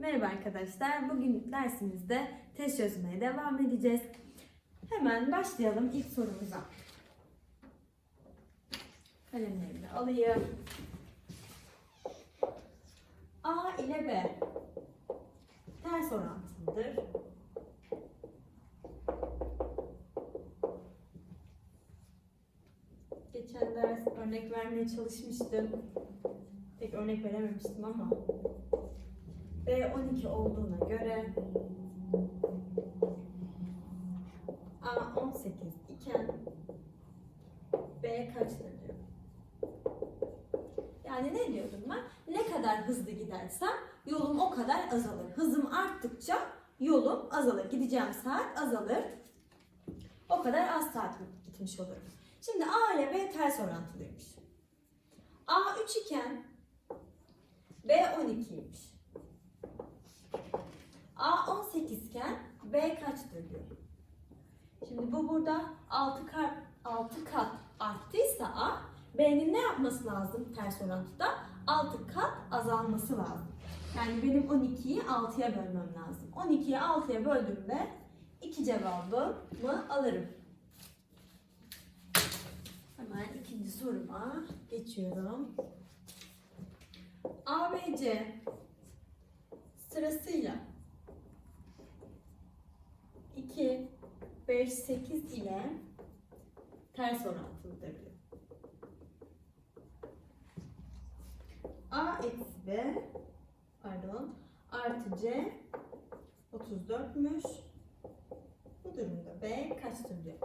Merhaba arkadaşlar. Bugün dersimizde test çözmeye devam edeceğiz. Hemen başlayalım ilk sorumuza. Kalemlerimi alayım. A ile B ters orantılıdır. Geçen ders örnek vermeye çalışmıştım. Pek örnek verememiştim ama B 12 olduğuna göre A 18 iken B kaçtır diyor. Yani ne diyordum ben? Ne kadar hızlı gidersem yolum o kadar azalır. Hızım arttıkça yolum azalır. Gideceğim saat azalır. O kadar az saat gitmiş olurum. Şimdi A ile B ters orantılıymış. A 3 iken B 12'ymiş. A 18 iken B kaçtır diyor. Şimdi bu burada 6 kat, 6 kat arttıysa A, B'nin ne yapması lazım ters orantıda? 6 kat azalması lazım. Yani benim 12'yi 6'ya bölmem lazım. 12'yi 6'ya böldüğümde 2 cevabımı alırım. Hemen ikinci soruma geçiyorum. ABC sırasıyla 2, 5, 8 ile ters orantılıdır. A eksi B pardon artı C 34'müş. Bu durumda B kaçtır diyor.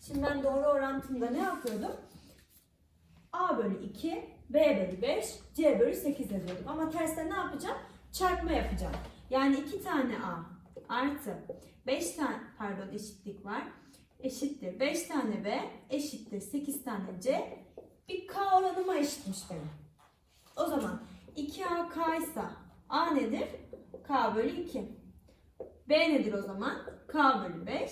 Şimdi ben doğru orantımda ne yapıyordum? A bölü 2, B bölü 5, C bölü 8 yazıyordum. Ama terste ne yapacağım? Çarpma yapacağım. Yani 2 tane A artı 5 tane pardon eşitlik var. Eşittir 5 tane B eşittir 8 tane C. Bir K oranıma eşitmiş benim. O zaman 2A K ise A nedir? K bölü 2. B nedir o zaman? K bölü 5.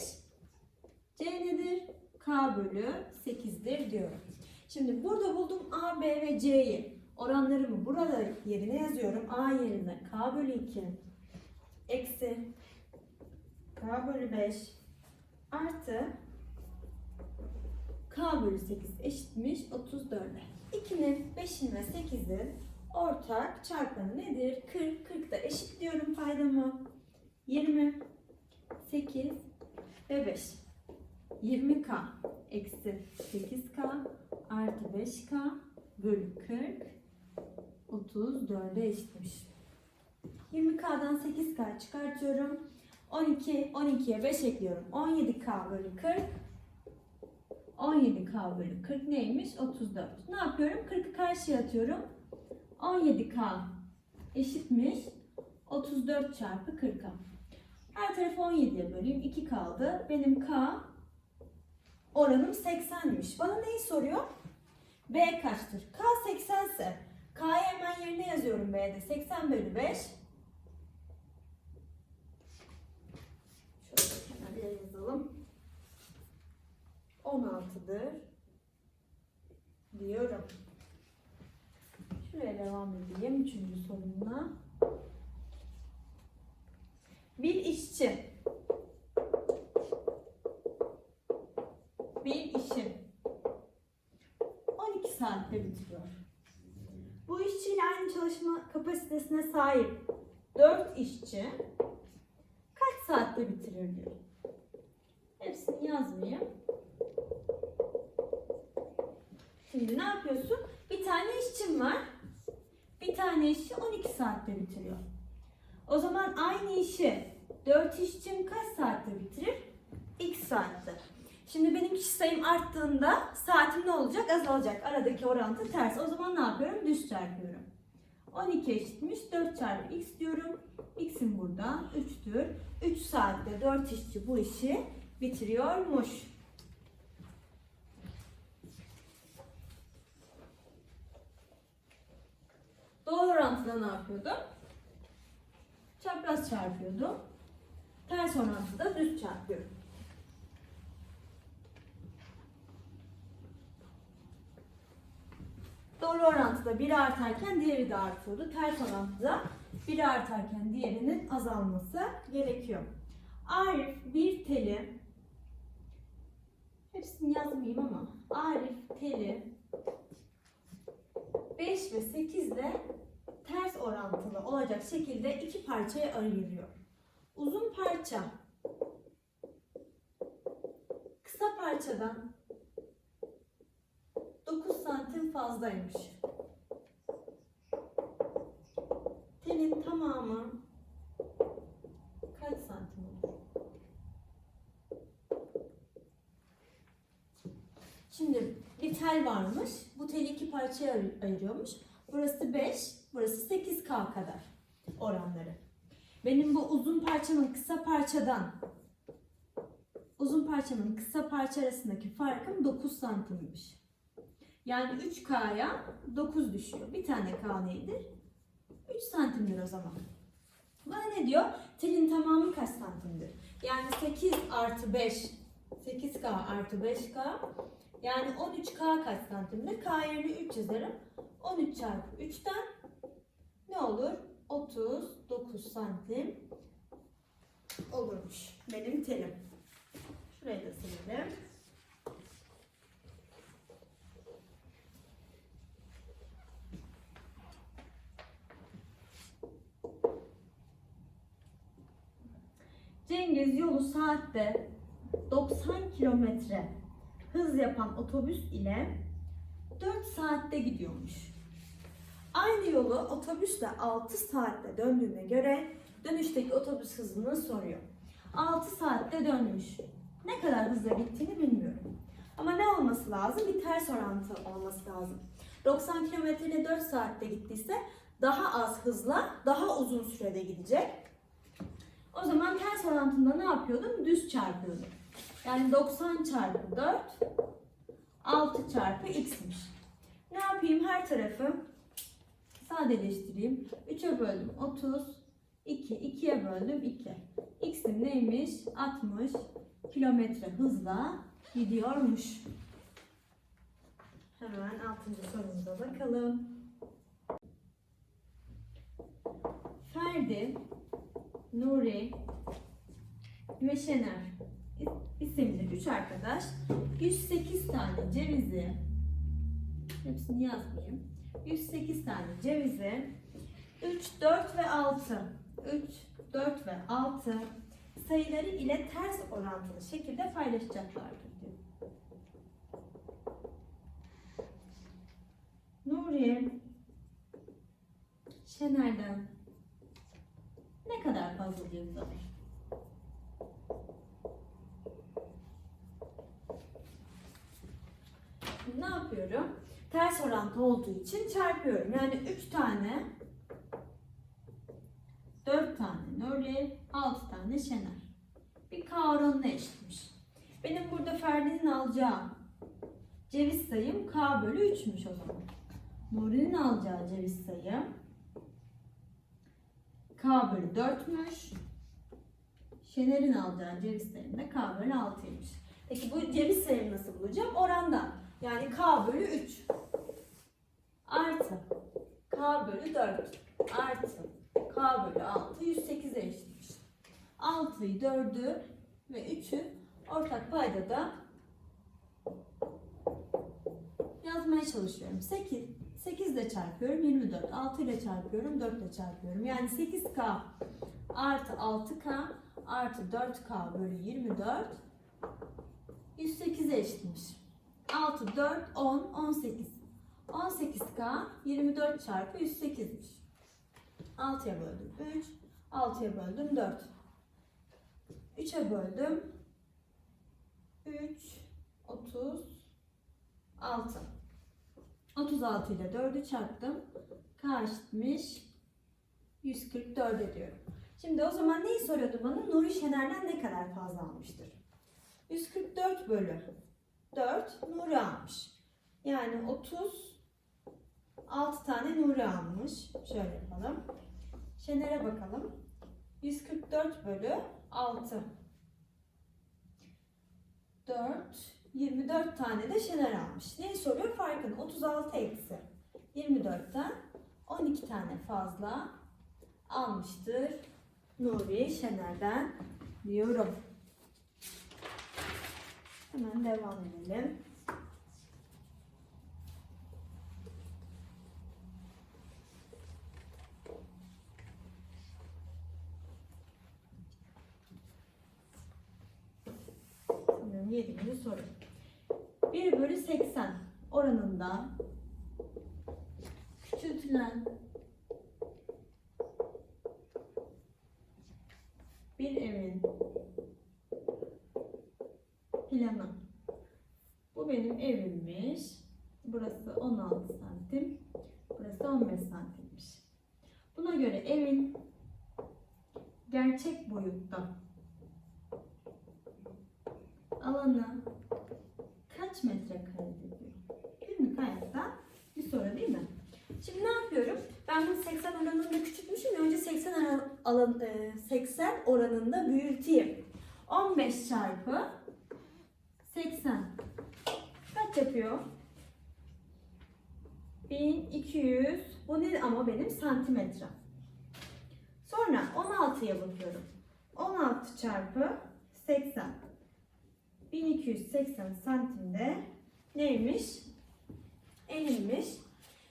C nedir? K bölü 8'dir diyorum. Şimdi burada buldum A, B ve C'yi. Oranlarımı burada yerine yazıyorum. A yerine K bölü 2 eksi K bölü 5 artı K bölü 8 eşitmiş 34'e. 2'nin, 5'in ve 8'in ortak çarpanı nedir? 40. 40 da eşitliyorum paydamı. 20, 8 ve 5. 20K eksi 8K artı 5K bölü 40 34'e eşitmiş. 20K'dan 8K çıkartıyorum. 12, 12'ye 5 ekliyorum. 17K bölü 40. 17K bölü 40 neymiş? 34. Ne yapıyorum? 40'ı karşıya atıyorum. 17K eşitmiş. 34 çarpı 40K. Her tarafı 17'ye böleyim. 2 kaldı. Benim K oranım 80'miş. Bana neyi soruyor? B kaçtır? K 80 ise K'yı hemen yerine yazıyorum B'de. 80 bölü 5. Şöyle hemen bir yazalım. 16'dır diyorum. Şuraya devam edeyim. Üçüncü sorumla. Bir işçi bir işi 12 saatte bitiriyor. Bu işçiyle aynı çalışma kapasitesine sahip 4 işçi kaç saatte bitirir diyor. Hepsini yazmayayım. Şimdi ne yapıyorsun? Bir tane işçim var. Bir tane işi 12 saatte bitiriyor. O zaman aynı işi 4 işçim kaç saatte bitirir? X saatte. Şimdi benim kişi sayım arttığında saatim ne olacak? Azalacak. Aradaki orantı ters. O zaman ne yapıyorum? Düz çarpıyorum. 12 eşitmiş. 4 çarpı x diyorum. X'im burada 3'tür. 3 saatte 4 işçi bu işi bitiriyormuş. Doğru orantıda ne yapıyordum? Çapraz çarpıyordum. Ters orantıda düz çarpıyorum. Doğru orantıda biri artarken diğeri de artıyordu. Ters orantıda biri artarken diğerinin azalması gerekiyor. Arif bir teli hepsini yazmayayım ama Arif teli 5 ve 8 ile ters orantılı olacak şekilde iki parçaya ayırıyor. Uzun parça kısa parçadan 9 santim fazlaymış. Telin tamamı kaç santim olur? Şimdi bir tel varmış. Bu teli iki parçaya ayır- ayırıyormuş. Burası 5, burası 8K kadar oranları. Benim bu uzun parçanın kısa parçadan uzun parçanın kısa parça arasındaki farkım 9 santimmiş. Yani 3K'ya 9 düşüyor. Bir tane K neydir? 3 santimdir o zaman. Bana ne diyor? Telin tamamı kaç santimdir? Yani 8 artı 5, 8K artı 5K yani 13K kaç santimdir? K yerine 3 yazarım. 13 çarpı 3'ten ne olur? 39 santim olurmuş benim telim. Şurayı da silelim. Cengiz yolu saatte 90 kilometre hız yapan otobüs ile 4 saatte gidiyormuş. Aynı yolu otobüsle 6 saatte döndüğüne göre dönüşteki otobüs hızını soruyor. 6 saatte dönmüş. Ne kadar hızla gittiğini bilmiyorum. Ama ne olması lazım? Bir ters orantı olması lazım. 90 km ile 4 saatte gittiyse daha az hızla daha uzun sürede gidecek. O zaman ters orantında ne yapıyordum? Düz çarpıyordum. Yani 90 çarpı 4 6 çarpı x'miş. Ne yapayım? Her tarafı sadeleştireyim. 3'e böldüm 30. 2. 2'ye böldüm 2. X'im neymiş? 60 kilometre hızla gidiyormuş. Hemen 6. sorumuza bakalım. Ferdi, Nuri ve Şener isimli üç arkadaş 108 tane cevizi hepsini yazmayayım. 108 tane cevizi 3, 4 ve 6 3, 4 ve 6 sayıları ile ters orantılı şekilde paylaşacaklardır diyor. Nuriye Şener'den ne kadar fazla ceviz alır? Ne yapıyorum? Ters orantı olduğu için çarpıyorum. Yani 3 tane 4 tane Nuri, 6 tane Şener. Bir K oranına eşitmiş. Benim burada Ferdi'nin alacağı ceviz sayım K bölü 3'müş o zaman. Nuri'nin alacağı ceviz sayım K bölü 4'müş. Şener'in alacağı ceviz sayım da K bölü 6'ymış. Peki bu ceviz sayımı nasıl bulacağım? Orandan. Yani K bölü 3 artı K bölü 4 artı K bölü 6 108'e eşitmiş. 6'yı 4'ü ve 3'ü ortak payda da yazmaya çalışıyorum. 8. 8 ile çarpıyorum 24. 6 ile çarpıyorum 4 ile çarpıyorum. Yani 8K artı 6K artı 4K bölü 24 108'e eşitmiş. 6, 4, 10, 18. 18K 24 çarpı 108'miş. 6'ya böldüm 3, 6'ya böldüm 4. 3'e böldüm 3, 36. 36 ile 4'ü çarptım. K eşitmiş 144 ediyorum. Şimdi o zaman neyi soruyordu bana? Nuri Şener'den ne kadar fazla almıştır? 144 bölü 4 Nuri almış. Yani 30 6 tane Nuri almış. Şöyle yapalım. Şener'e bakalım. 144 bölü 6. 4 24 tane de Şener almış. Neyi soruyor? Farkını 36 eksi 24'ten 12 tane fazla almıştır Nuri Şener'den diyorum. Hemen devam edelim. 7. soru. 1 bölü 80 oranında küçültülen bir evin planı. Bu benim evimmiş. Burası 16 santim. Burası 15 santimmiş. Buna göre evin gerçek boyutta alanı kaç metrekaredir diyor. Günlük hayatta bir soru değil mi? Şimdi ne yapıyorum? Ben bunu 80 oranında küçültmüşüm önce 80 oran, alan, e, 80 oranında büyüteyim. 15 çarpı 80 kaç yapıyor? 1200 bu ne ama benim santimetre. Sonra 16'ya bakıyorum. 16 çarpı 80 1280 santimde neymiş? Enilmiş.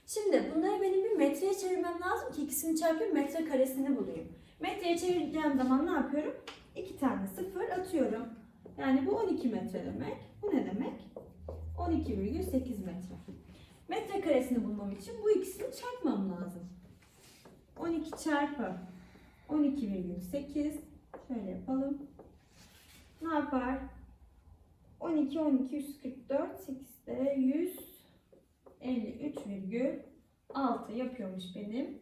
Şimdi bunları benim bir metreye çevirmem lazım ki ikisini çarpayım metre karesini bulayım. Metreye çevireceğim zaman ne yapıyorum? İki tane sıfır atıyorum. Yani bu 12 metre demek. Bu ne demek? 12,8 metre. Metre karesini bulmam için bu ikisini çarpmam lazım. 12 çarpı 12,8 şöyle yapalım. Ne yapar? 12, 12, 144, 8 de 153,6 yapıyormuş benim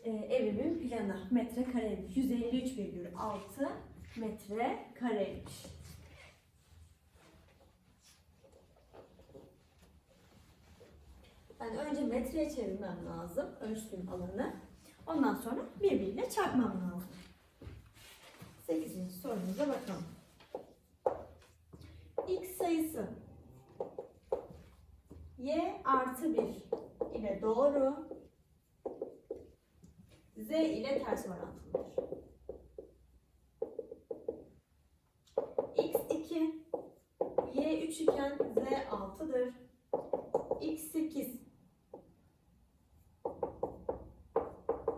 e, evimin planı. Metre kareymiş. 153,6 metre kareymiş. Ben önce metreye çevirmem lazım. Ölçtüğüm alanı. Ondan sonra birbiriyle çarpmam lazım. 8. sorumuza bakalım. X sayısı y artı 1 ile doğru z ile ters orantılıdır. x2 y3 iken z 6'dır. x8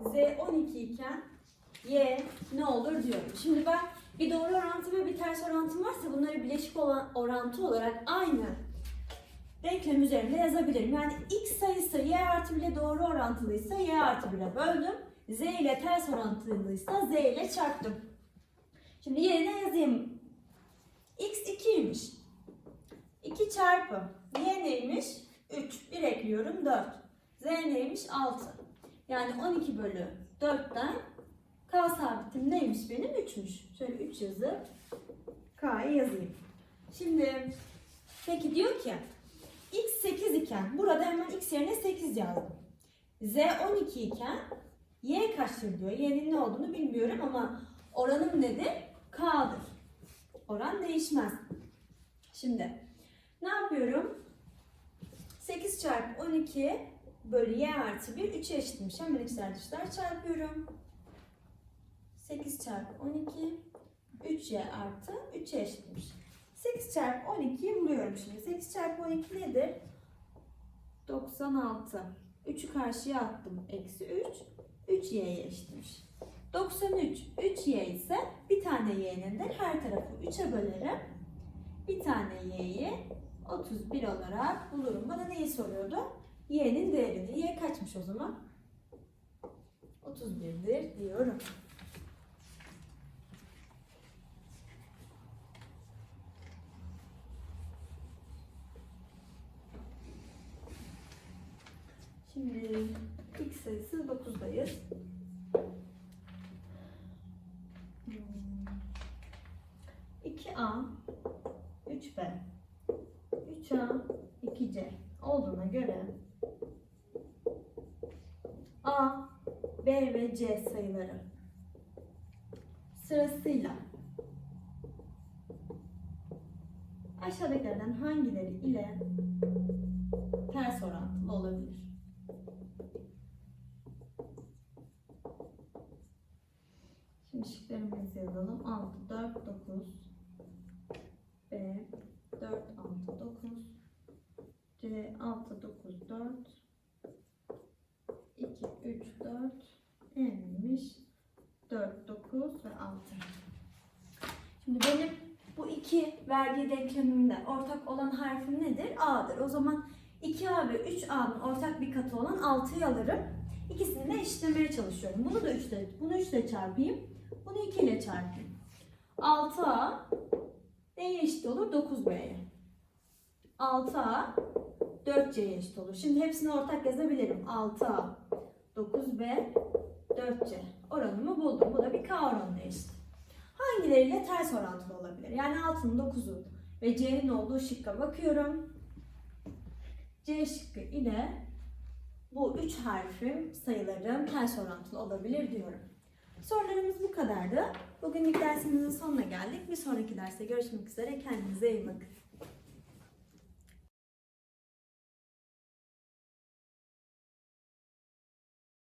z 12 iken y ne olur diyorum. Şimdi ben bir doğru orantı ve bir ters orantım varsa bunları bileşik olan orantı olarak aynı denklem üzerinde yazabilirim. Yani x sayısı y artı 1 ile doğru orantılıysa y artı 1'e böldüm. z ile ters orantılıysa z ile çarptım. Şimdi yerine yazayım. x 2'ymiş. 2 çarpı y neymiş? 3. 1 ekliyorum 4. z neymiş? 6. Yani 12 bölü 4'ten k sabitim neymiş benim? 3'müş. Şöyle 3 yazıp k'yı yazayım. Şimdi peki diyor ki x 8 iken burada hemen x yerine 8 yazdım. z 12 iken y kaçtır diyor. y'nin ne olduğunu bilmiyorum ama oranım nedir? k'dır. Oran değişmez. Şimdi ne yapıyorum? 8 çarpı 12 bölü y artı 1 3'e eşitmiş. Hemen içler dışlar çarpıyorum. 8 çarpı 12 3y artı 3'e eşitmiş. 8 çarpı 12'yi buluyorum şimdi. 8 çarpı 12 nedir? 96. 3'ü karşıya attım. Eksi 3. 3y'ye eşitmiş. 93. 3y ise bir tane y'nin de her tarafı 3'e bölerim. Bir tane y'yi 31 olarak bulurum. Bana neyi soruyordu? y'nin değerini. y kaçmış o zaman? 31'dir diyorum. Şimdi x sayısı 9'dayız. Hmm. 2a 3b 3a 2c olduğuna göre a, b ve c sayıları sırasıyla aşağıdakilerden hangileri ile ters orantılı olabilir? Şıklarımızı yazalım. 6, 4, 9. B, 4, 6, 9. C, 6, 9, 4. 2, 3, 4. Neymiş? 4, 9 ve 6. Şimdi benim bu iki vergi denklemimde ortak olan harfim nedir? A'dır. O zaman 2A ve 3A'nın ortak bir katı olan 6'yı alırım. İkisini de eşitlemeye çalışıyorum. Bunu da 3 ile, bunu 3 ile çarpayım. Bunu 2 ile çarpayım. 6A neye eşit olur? 9B'ye. 6A 4C'ye eşit olur. Şimdi hepsini ortak yazabilirim. 6A 9B 4C. Oranımı buldum. Bu da bir K oranına eşit. Hangileriyle ters orantılı olabilir? Yani 6'nın 9'u ve C'nin olduğu şıkka bakıyorum. C şıkkı ile bu üç harfim sayılarım ters orantılı olabilir diyorum. Sorularımız bu kadardı. Bugünlük dersimizin sonuna geldik. Bir sonraki derste görüşmek üzere. Kendinize iyi bakın.